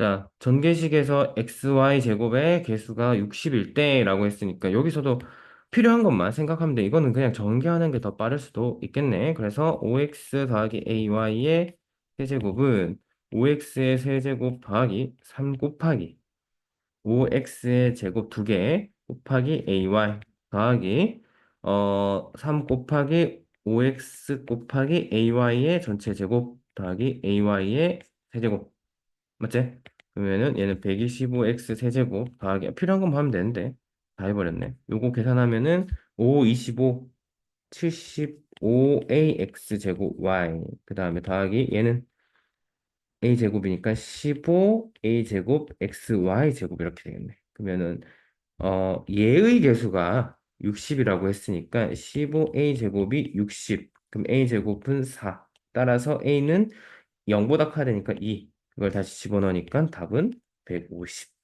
자, 전개식에서 xy 제곱의 개수가 60일 때라고 했으니까 여기서도 필요한 것만 생각하면 돼. 이거는 그냥 전개하는 게 더 빠를 수도 있겠네. 그래서 5x 더하기 ay의 세제곱은 5x의 세제곱 더하기 3 곱하기 5x의 제곱 2개 곱하기 ay 더하기 어, 3 곱하기 5x 곱하기 ay의 전체 제곱 더하기 ay의 세제곱 맞지? 그러면은 얘는 125x 세제곱 더하기 필요한 것만 하면 되는데 다 해버렸네. 요거 계산하면은 5, 25, 75ax 제곱 y 그 다음에 더하기 얘는 a 제곱이니까 15a 제곱 xy 제곱 이렇게 되겠네. 그러면은 어 얘의 개수가 60이라고 했으니까 15a 제곱이 60. 그럼 a 제곱은 4. 따라서 a는 0보다 커야 되니까 2. 그걸 다시 집어넣으니까 답은 150.